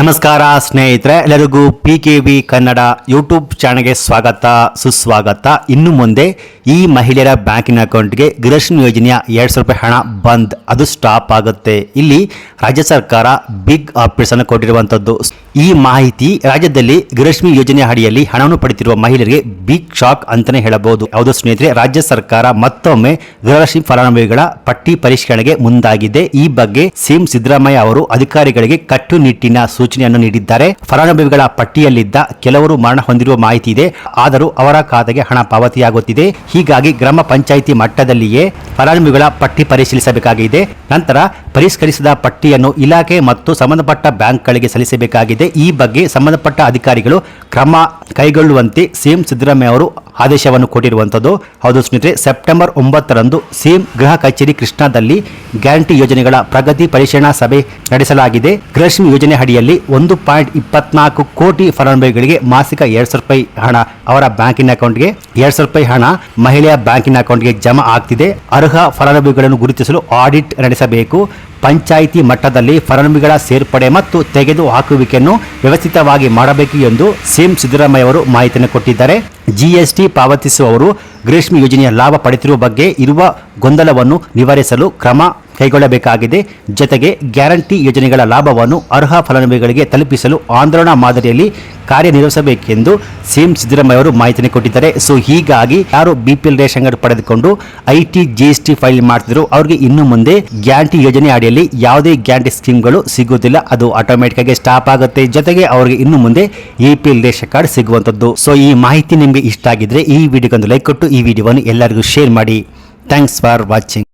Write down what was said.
ನಮಸ್ಕಾರ ಸ್ನೇಹಿತರೆ, ಎಲ್ಲರಿಗೂ P K V Kannada YouTube ಚಾನಲ್ಗೆ ಸ್ವಾಗತ, ಸುಸ್ವಾಗತ. ಇನ್ನು ಮುಂದೆ ಈ ಮಹಿಳೆಯರ ಬ್ಯಾಂಕಿನ ಅಕೌಂಟ್ಗೆ ಗೃಹಲಕ್ಷ್ಮಿ ಯೋಜನೆಯ ಎರಡು ಸಾವಿರ ರೂಪಾಯಿ ಹಣ ಬಂದ್, ಅದು ಸ್ಟಾಪ್ ಆಗುತ್ತೆ. ಇಲ್ಲಿ ರಾಜ್ಯ ಸರ್ಕಾರ ಬಿಗ್ ಅನ್ನು ಕೊಟ್ಟಿರುವಂಥದ್ದು ಈ ಮಾಹಿತಿ ರಾಜ್ಯದಲ್ಲಿ ಗೃಹಲಕ್ಷ್ಮಿ ಯೋಜನೆ ಅಡಿಯಲ್ಲಿ ಹಣವನ್ನು ಪಡೆದಿರುವ ಮಹಿಳೆಯರಿಗೆ ಬಿಗ್ ಶಾಕ್ ಅಂತಾನೆ ಹೇಳಬಹುದು. ಹೌದು ಸ್ನೇಹಿತರೆ, ರಾಜ್ಯ ಸರ್ಕಾರ ಮತ್ತೊಮ್ಮೆ ಗೃಹಲಕ್ಷ್ಮಿ ಫಲಾನುಭವಿಗಳ ಪಟ್ಟಿ ಪರಿಷ್ಕರಣೆಗೆ ಮುಂದಾಗಿದೆ. ಈ ಬಗ್ಗೆ ಸಿಎಂ ಸಿದ್ದರಾಮಯ್ಯ ಅವರು ಅಧಿಕಾರಿಗಳಿಗೆ ಕಟ್ಟುನಿಟ್ಟಿನ ಸೂಚನೆಯನ್ನು ನೀಡಿದ್ದಾರೆ. ಫಲಾನುಭವಿಗಳ ಪಟ್ಟಿಯಲ್ಲಿದ್ದ ಕೆಲವರು ಮರಣ ಹೊಂದಿರುವ ಮಾಹಿತಿ ಇದೆ. ಆದರೂ ಅವರ ಖಾತೆಗೆ ಹಣ ಪಾವತಿಯಾಗುತ್ತಿದೆ. ಹೀಗಾಗಿ ಗ್ರಾಮ ಪಂಚಾಯಿತಿ ಮಟ್ಟದಲ್ಲಿಯೇ ಫಲಾನುಭವಿಗಳ ಪಟ್ಟಿ ಪರಿಶೀಲಿಸಬೇಕಾಗಿದೆ. ನಂತರ ಪರಿಷ್ಕರಿಸಿದ ಪಟ್ಟಿಯನ್ನು ಇಲಾಖೆ ಮತ್ತು ಸಂಬಂಧಪಟ್ಟ ಬ್ಯಾಂಕ್ಗಳಿಗೆ ಸಲ್ಲಿಸಬೇಕಾಗಿದೆ. ಈ ಬಗ್ಗೆ ಸಂಬಂಧಪಟ್ಟ ಅಧಿಕಾರಿಗಳು ಕ್ರಮ ಕೈಗೊಳ್ಳುವಂತೆ ಸಿಎಂ ಸಿದ್ದರಾಮಯ್ಯ ಅವರು ಆದೇಶವನ್ನು ಕೊಟ್ಟಿರುವಂಥದ್ದು. ಹೌದು ಸ್ನೇಹಿತರೆ, ಸೆಪ್ಟೆಂಬರ್ ಒಂಬತ್ತರಂದು ಸಿಎಂ ಗೃಹ ಕಚೇರಿ ಕೃಷ್ಣಾದಲ್ಲಿ ಗ್ಯಾರಂಟಿ ಯೋಜನೆಗಳ ಪ್ರಗತಿ ಪರಿಶೀಲನಾ ಸಭೆ ನಡೆಸಲಾಗಿದೆ. ಗೃಹಲಕ್ಷ್ಮಿ ಯೋಜನೆ ಅಡಿಯಲ್ಲಿ ಒಂದು ಪಾಯಿಂಟ್ ಇಪ್ಪತ್ನಾಲ್ಕು ಕೋಟಿ ಫಲಾನುಭವಿಗಳಿಗೆ ಮಾಸಿಕ ಎರಡು ಸಾವಿರ ರೂಪಾಯಿ ಹಣ ಅವರ ಬ್ಯಾಂಕಿನ ಅಕೌಂಟ್ಗೆ, ಎರಡು ಸಾವಿರ ರೂಪಾಯಿ ಹಣ ಮಹಿಳೆಯ ಬ್ಯಾಂಕಿನ ಅಕೌಂಟ್ಗೆ ಜಮಾ ಆಗ್ತಿದೆ. ಅರ್ಹ ಫಲಾನುಭವಿಗಳನ್ನು ಗುರುತಿಸಲು ಆಡಿಟ್ ನಡೆಸಬೇಕು. ಪಂಚಾಯಿತಿ ಮಟ್ಟದಲ್ಲಿ ಫಲಾನುಭವಿಗಳ ಸೇರ್ಪಡೆ ಮತ್ತು ತೆಗೆದು ಹಾಕುವಿಕೆಯನ್ನು ವ್ಯವಸ್ಥಿತವಾಗಿ ಮಾಡಬೇಕು ಎಂದು ಸಿಎಂ ಸಿದ್ದರಾಮಯ್ಯ ಅವರು ಮಾಹಿತಿಯನ್ನು ಕೊಟ್ಟಿದ್ದಾರೆ. ಜಿಎಸ್ಟಿ ಪಾವತಿಸುವವರು ಗ್ರೀಷ್ಮ ಯೋಜನೆಯ ಲಾಭ ಪಡೆದಿರುವ ಬಗ್ಗೆ ಇರುವ ಗೊಂದಲವನ್ನು ನಿವಾರಿಸಲು ಕ್ರಮ ಕೈಗೊಳ್ಳಬೇಕಾಗಿದೆ. ಜೊತೆಗೆ ಗ್ಯಾರಂಟಿ ಯೋಜನೆಗಳ ಲಾಭವನ್ನು ಅರ್ಹ ಫಲಾನುಭವಿಗಳಿಗೆ ತಲುಪಿಸಲು ಆಂದೋಲನ ಮಾದರಿಯಲ್ಲಿ ಕಾರ್ಯನಿರ್ವಹಿಸಬೇಕೆಂದು ಸಿಎಂ ಸಿದ್ದರಾಮಯ್ಯ ಅವರು ಮಾಹಿತಿ ಕೊಟ್ಟಿದ್ದಾರೆ. ಸೊ, ಹೀಗಾಗಿ ಯಾರು ಬಿಪಿಎಲ್ ರೇಷನ್ ಕಾರ್ಡ್ ಪಡೆದುಕೊಂಡು ಐಟಿ ಜಿಎಸ್ಟಿ ಫೈಲ್ ಮಾಡ್ತಿದ್ರು ಅವರಿಗೆ ಇನ್ನು ಮುಂದೆ ಗ್ಯಾರಂಟಿ ಯೋಜನೆ ಅಡಿಯಲ್ಲಿ ಯಾವುದೇ ಗ್ಯಾರಂಟಿ ಸ್ಕೀಮ್ಗಳು ಸಿಗುವುದಿಲ್ಲ. ಅದು ಆಟೋಮೆಟಿಕ್ ಆಗಿ ಸ್ಟಾಪ್ ಆಗುತ್ತೆ. ಜೊತೆಗೆ ಅವರಿಗೆ ಇನ್ನು ಮುಂದೆ A P L ration card ಸಿಗುವಂಥದ್ದು. ಸೊ, ಈ ಮಾಹಿತಿ ನಿಮಗೆ ಇಷ್ಟ ಆಗಿದ್ರೆ ಈ ವಿಡಿಯೋಗೊಂದು ಲೈಕ್ ಕೊಟ್ಟು ಈ ವಿಡಿಯೋವನ್ನು ಎಲ್ಲರಿಗೂ ಶೇರ್ ಮಾಡಿ. Thanks for watching.